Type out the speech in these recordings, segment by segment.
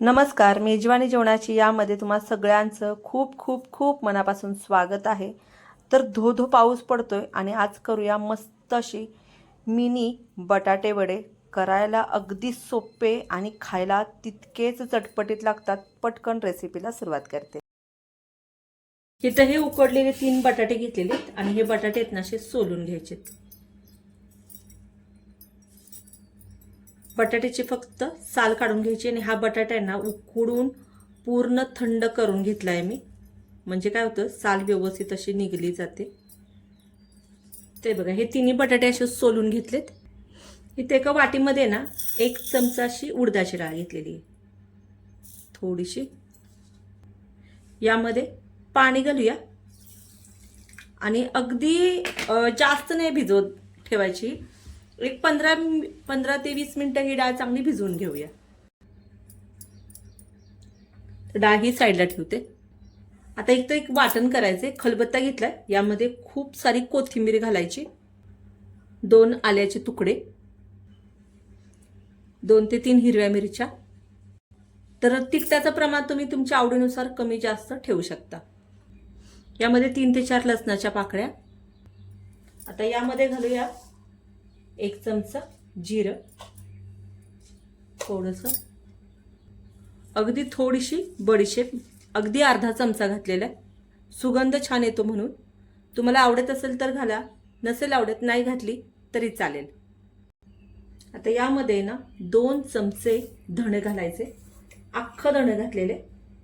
नमस्कार मेजवानी जेवणाची यामध्ये तुम्हा सगळ्यांचं खूप खूप खूप मनापासून स्वागत आहे. तर धो धो पाऊस पडतोय आणि आज करूया मस्त अशी मिनी बटाटे वडे. करायला अगदी सोपे आणि खायला तितकेच चटपटीत लागतात. पटकन रेसिपीला सुरुवात करते. इथं हे उकडलेले तीन बटाटे घेतलेले आहेत आणि हे बटाटे आहेत ना असे सोलून घ्यायचे बटाट्याची फक्त साल काढून घ्यायची आणि हा बटाट्यांना ना उकडून पूर्ण थंड करून घेतला आहे मी. म्हणजे काय होतं साल व्यवस्थित अशी निघली जाते. ते बघा हे तिन्ही बटाटे असे सोलून घेतलेत. इथे एका वाटीमध्ये ना एक चमचा अशी उडदाची डाळ घेतलेली आहे. थोडीशी. यामध्ये पाणी घालूया. आणि अगदी जास्त नाही भिजवत ठेवायची. एक पंधरा पंधरा ते वीस मिनटं ही डाळ चांगली भिजवून घेऊया. तर डाळ ही साईडला ठेवते. आता एक तर एक वाटण करायचे खलबत्ता घेतलाय. यामध्ये खूप सारी कोथिंबीर घालायची. दोन आल्याचे तुकडे. दोन ते तीन हिरव्या मिरच्या. तर तिखटाचं प्रमाण तुम्ही तुमच्या आवडीनुसार कमी जास्त ठेवू शकता. यामध्ये तीन ते चार लसणाच्या पाकळ्या. आता यामध्ये घालूया एक चमचा जिरं. थोडंसं. अगदी थोडीशी बडीशेप. अगदी अर्धा चमचा घातलेला आहे. सुगंध छान येतो म्हणून. तुम्हाला आवडत असेल तर घाला. नसेल आवडत नाही घातली तरी चालेल. आता यामध्ये ना दोन चमचे धणे घालायचे. अख्खं धणे घातलेले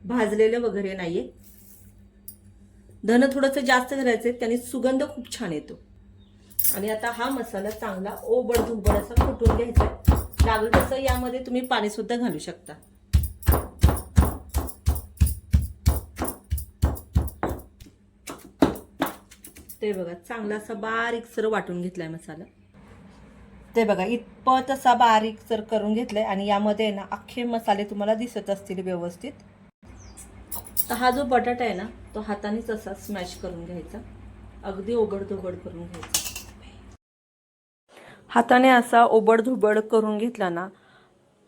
भाजलेलं वगैरे नाहीये. धणं थोडंसं जास्त घालायचे त्याने सुगंध खूप छान येतो. आणि आता हा मसाला चांगला ओबड धुबड असा फुटून घ्यायचा लागलं तसं यामध्ये तुम्ही पाणी सुद्धा घालू शकता. ते बघा चांगला असा बारीक सर वाटून घेतलाय मसाला. ते बघा इतपत असा बारीक सर करून घेतलाय आणि यामध्ये ना अख्खे मसाले तुम्हाला दिसत असतील व्यवस्थित. तर हा जो बटाटा आहे ना तो हातानेच असा स्मॅश करून घ्यायचा. अगदी ओघड दोघड करून घ्यायचा. हाताने असा ओबडधुबड करून घेतला ना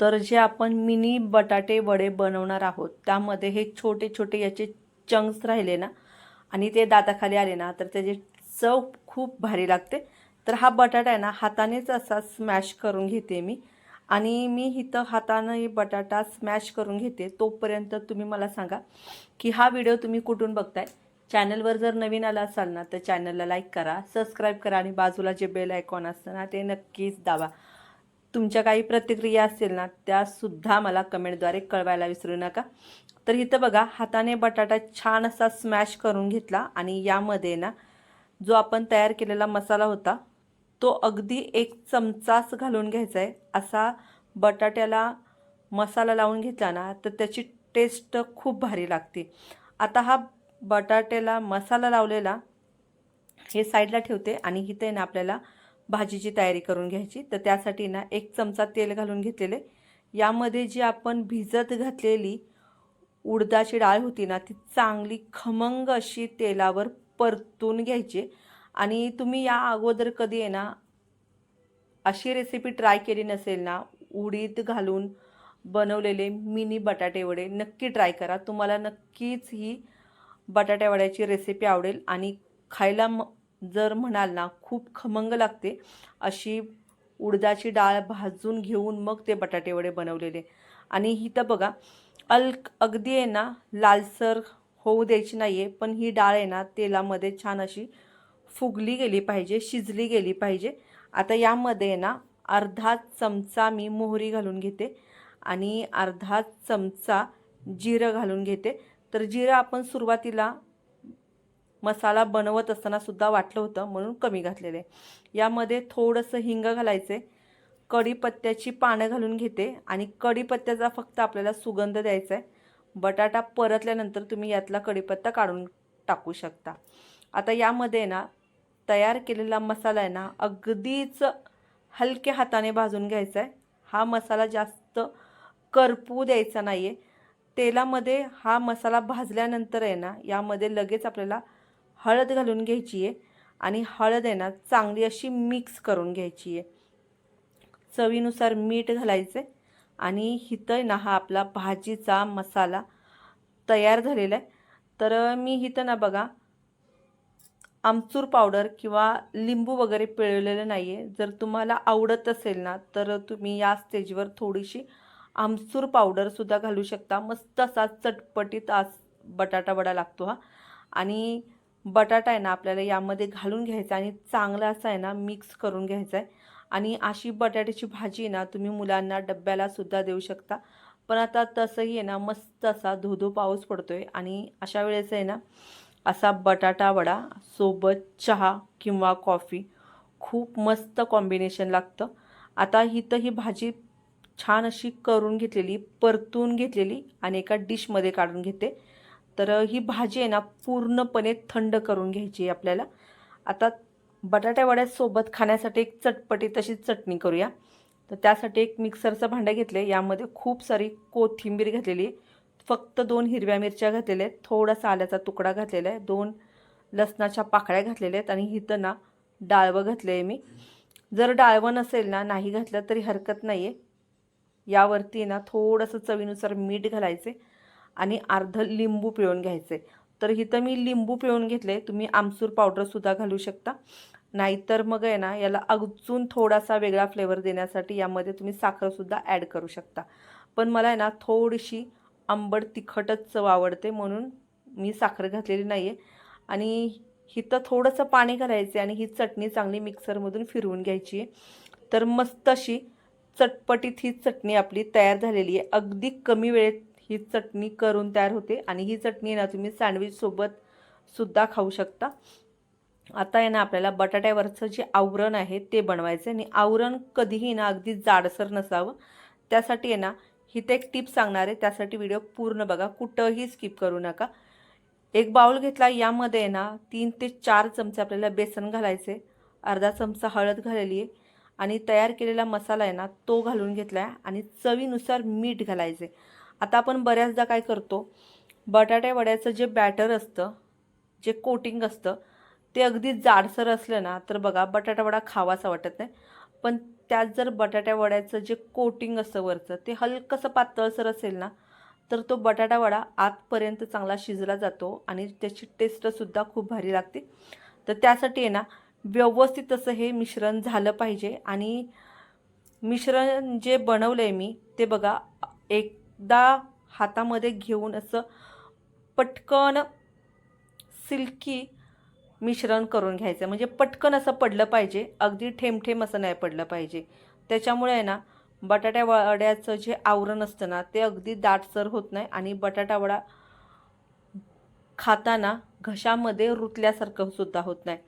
तर जे आपण मिनी बटाटे वडे बनवणार आहोत त्यामध्ये हे छोटे छोटे याचे चंक्स राहिले ना आणि ते दाताखाली आले ना तर त्याची चव खूप भारी लागते. तर हा बटाटा आहे ना हातानेच असा स्मॅश करून घेते मी. आणि मी इथं हातानं बटाटा स्मॅश करून घेते. तोपर्यंत तुम्ही मला सांगा की हा व्हिडिओ तुम्ही कुठून बघताय? चॅनलवर जर नवीन आला असाल ना तर चॅनलला लाईक करा सबस्क्राईब करा आणि बाजूला जे बेल आयकॉन असतं ना ते नक्कीच दाबा. तुमच्या काही प्रतिक्रिया असतील ना त्यासुद्धा मला कमेंटद्वारे कळवायला विसरू नका. तर इथं बघा हाताने बटाटा छान असा स्मॅश करून घेतला आणि यामध्ये ना जो आपण तयार केलेला मसाला होता तो अगदी एक चमचाच घालून घ्यायचा आहे असा बटाट्याला मसाला लावून घेतला ना तर त्याची टेस्ट खूप भारी लागते. आता हा बटाट्याला मसाला लावलेला हे साईडला ठेवते आणि इथे ना आपल्याला भाजीची तयारी करून घ्यायची. तर त्यासाठी ना एक चमचा तेल घालून घेतलेले. यामध्ये जी आपण भिजत घातलेली उडदाची डाळ होती ना ती चांगली खमंग अशी तेलावर परतून घ्यायची. आणि तुम्ही या अगोदर कधी आहे ना अशी रेसिपी ट्राय केली नसेल ना उडीद घालून बनवलेले मिनी बटाटे वडे नक्की ट्राय करा. तुम्हाला नक्कीच ही बटाट्या वड्याची रेसिपी आवडेल आणि खायला म जर म्हणाल ना खूप खमंग लागते अशी उडदाची डाळ भाजून घेऊन मग ते बटाटे वडे बनवलेले. आणि ही तर बघा अल्क अगदी आहे ना लालसर होऊ द्यायची नाही आहे पण ही डाळ आहे ना तेलामध्ये छान अशी फुगली गेली पाहिजे शिजली गेली पाहिजे. आता यामध्ये आहे ना अर्धा चमचा मी मोहरी घालून घेते आणि अर्धा चमचा जिरं घालून घेते. तर जिरं आपण सुरुवातीला मसाला बनवत असताना सुद्धा वाटलं होतं म्हणून कमी घातलेलं. आहे यामध्ये थोडंसं हिंग घालायचं आहे कढीपत्त्याची पानं घालून घेते आणि कढीपत्त्याचा फक्त आपल्याला सुगंध द्यायचा आहे बटाटा परतल्यानंतर तुम्ही यातला कढीपत्ता काढून टाकू शकता. आता यामध्ये ना तयार केलेला मसाला आहे ना अगदीच हलक्या हाताने भाजून घ्यायचा आहे हा मसाला जास्त करपू द्यायचा नाही आहे तेलामध्ये हा मसाला भाजल्यानंतर आहे ना यामध्ये लगेच आपल्याला हळद घालून घ्यायची आहे आणि हळद आहे ना चांगली अशी मिक्स करून घ्यायची आहे. चवीनुसार मीठ घालायचं आहे आणि इथं आहे ना हा आपला भाजीचा मसाला तयार झालेला आहे. तर मी इथं ना बघा आमचूर पावडर किंवा लिंबू वगैरे पिळलेलं नाही आहे जर तुम्हाला आवडत असेल ना तर तुम्ही या स्टेजवर थोडीशी आमचूर पावडरसुद्धा घालू शकता. मस्त असा चटपटीत आज बटाटा वडा लागतो हा. आणि बटाटा आहे ना आपल्याला यामध्ये घालून घ्यायचा आणि चांगला असा आहे ना मिक्स करून घ्यायचा आहे. आणि अशी बटाट्याची भाजी ना तुम्ही मुलांना डब्यालासुद्धा देऊ शकता. पण आता तसंही आहे ना मस्त असा धोधो पाऊस पडतो आहे आणि अशा वेळेस आहे ना असा बटाटा वडा सोबत चहा किंवा कॉफी खूप मस्त कॉम्बिनेशन लागतं. आता इथं ही भाजी छान अशी करून घेतलेली परतून घेतलेली आणि एका डिशमध्ये काढून घेते. तर ही भाजी आहे ना पूर्णपणे थंड करून घ्यायची आहे आपल्याला. आता बटाट्यावड्यासोबत खाण्यासाठी एक चटपटी तशी चटणी करूया. तर त्यासाठी एक मिक्सरचं भांडं घेतलं आहे यामध्ये खूप सारी कोथिंबीर घातलेली आहे. फक्त दोन हिरव्या मिरच्या घातलेल्या आहेत. थोडासा आल्याचा तुकडा घातलेला आहे. दोन लसणाच्या पाकळ्या घातलेल्या आहेत आणि इथं ना डाळवं घातलं आहे मी. जर डाळवं नसेल ना नाही घातलं तरी हरकत नाही आहे यावरती ना थोडंसं चवीनुसार मीठ घालायचे आणि अर्ध लिंबू पिळून घ्यायचे. तर इथं मी लिंबू पिळून घेतले. तुम्ही आमसूर पावडरसुद्धा घालू शकता. नाहीतर मग आहे ना याला अजून थोडासा वेगळा फ्लेवर देण्यासाठी यामध्ये तुम्ही साखरसुद्धा ॲड करू शकता. पण मला आहे ना थोडीशी आंबट तिखटच चव आवडते म्हणून मी साखर घातलेली नाही आहे आणि हिथं थोडंसं पाणी घालायचे आणि ही चटणी चांगली मिक्सरमधून फिरवून घ्यायची आहे. तर मस्त अशी चटपटीत ही चटणी आपली तयार झालेली आहे. अगदी कमी वेळेत ही चटणी करून तयार होते आणि ही चटणी ना तुम्ही सँडविचसोबत सुद्धा खाऊ शकता. आता आहे ना आपल्याला बटाट्यावरचं जे आवरण आहे ते बनवायचं आहे आणि आवरण कधीही ना अगदी जाडसर नसावं. त्यासाठी आहे ना हिथे एक टिप सांगणार आहे. त्यासाठी व्हिडिओ पूर्ण बघा कुठंही स्किप करू नका. एक बाउल घेतला यामध्ये आहे ना तीन ते चार चमचे आपल्याला बेसन घालायचे अर्धा चमचा हळद घालेली आहे. आणि तयार केलेला मसाला आहे ना तो घालून घेतला आहे आणि चवीनुसार मीठ घालायचे आता आपण बऱ्याचदा काय करतो बटाट्या वड्याचं जे बॅटर असतं जे कोटिंग असतं ते अगदी जाडसर असलं ना तर बघा बटाटा वडा खावासा वाटत नाही. पण त्यात जर बटाट्या वड्याचं जे कोटिंग असतं वरचं ते हलकंसं पातळसर असेल ना तर तो बटाटा वडा आतपर्यंत चांगला शिजला जातो आणि त्याची टेस्टसुद्धा खूप भारी लागते. तर त्यासाठी आहे ना व्यवस्थित असं हे मिश्रण झालं पाहिजे. आणि मिश्रण जे बनवलं आहे मी ते बघा एकदा हातामध्ये घेऊन असं पटकन सिल्की मिश्रण करून घ्यायचं. म्हणजे पटकन असं पडलं पाहिजे. अगदी ठेमठेम असं नाही पडलं पाहिजे. त्याच्यामुळे आहे ना बटाट्या वड्याचं जे आवरण असतं ना ते अगदी दाटसर होत नाही. आणि बटाटा वडा खाताना घशामध्ये रुतल्यासारखं सुद्धा होत नाही.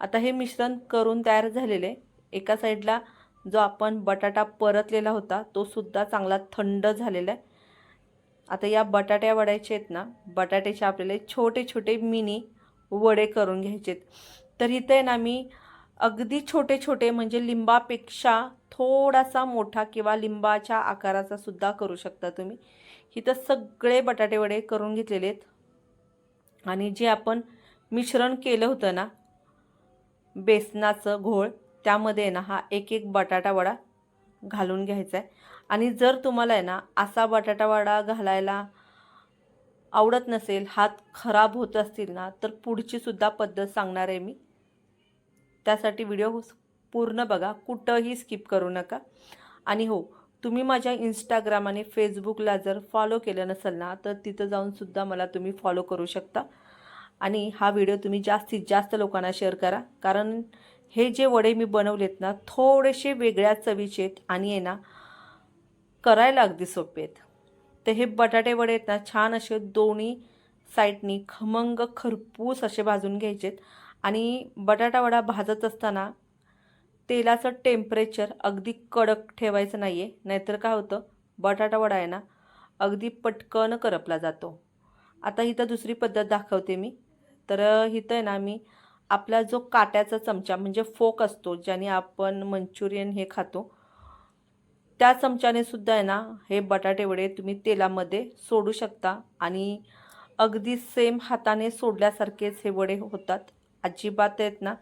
आता हे मिश्रण करून तयार झालेले एका साईडला जो आपण बटाटा परतलेला होता तो सुद्धा चांगला थंड झालेला आहे. आता या बटाट्या वड्याचे आहेत ना बटाट्याचे आपल्याला छोटे छोटे मिनी वडे करून घ्यायचेत. तर इथे ना मी अगदी छोटे छोटे म्हणजे लिंबापेक्षा थोडासा मोठा किंवा लिंबाच्या आकाराचा सुद्धा करू शकता तुम्ही. इथं सगळे बटाटे वडे करून घेतलेले आहेत. आणि जे आपण मिश्रण केलं होतं ना बेसनाचं घोळ त्यामध्ये आहे ना हा एक एक बटाटा वडा घालून घ्यायचा आहे. आणि जर तुम्हाला आहे ना असा बटाटा वडा घालायला आवडत नसेल हात खराब होत असतील ना तर पुढची सुद्धा पद्धत सांगणार आहे मी. त्यासाठी व्हिडिओ पूर्ण बघा कुठंही स्किप करू नका. आणि हो तुम्ही माझ्या इंस्टाग्राम आणि फेसबुकला जर फॉलो केलं नसेल ना तर तिथं जाऊनसुद्धा मला तुम्ही फॉलो करू शकता. आणि हा व्हिडिओ तुम्ही जास्तीत जास्त लोकांना शेअर करा. कारण हे जे वडे मी बनवलेत ना थोडेसे वेगळ्या चवीचे आहेत आणि आहे ना करायला अगदी सोपे आहेत. तर हे बटाटे वडे आहेत ना छान असे दोन्ही साईडनी खमंग खरपूस असे भाजून घ्यायचेत आणि बटाटा वडा भाजत असताना तेलाचं टेम्परेचर अगदी कडक ठेवायचं नाही आहे नाहीतर काय होतं बटाटा वडा आहे ना अगदी पटकन करपला जातो. आता इथं दुसरी पद्धत दाखवते मी. तर इथं आहे ना मी आपला जो काट्याचा चमचा म्हणजे फोक असतो ज्याने आपण मंचुरियन हे खातो त्या चमच्याने सुद्धा आहे ना हे बटाटे वडे तुम्ही तेलामध्ये सोडू शकता आणि अगदी सेम हाताने सोडल्यासारखेच हे वडे होतात. अजिबात आहेत ना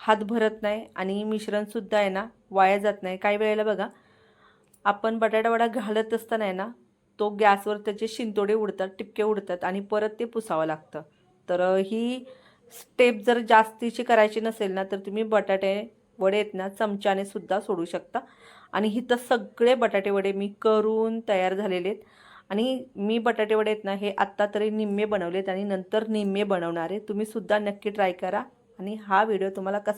हात भरत नाही आणि मिश्रणसुद्धा आहे ना वाया जात नाही. काही वेळेला बघा आपण बटाटा वडा घालत असताना आहे ना तो गॅसवर त्याचे शिंतोडे उडतात टिपके उडतात आणि परत ते पुसावं लागतं. तर ही स्टेप जर जास्तीची करायची नसेल ना तर तुम्ही बटाटे वडे आहेत ना चमच्याने सुद्धा सोडू शकता. आणि इथं सगळे बटाटे वडे मी करून तयार झालेले आहेत. आणि मी बटाटे वडे आहेत ना हे आत्ता तरी निम्मे बनवलेत आणि नंतर निम्मे बनवणार आहे. तुम्हीसुद्धा नक्की ट्राय करा. आणि हा व्हिडिओ तुम्हाला कसा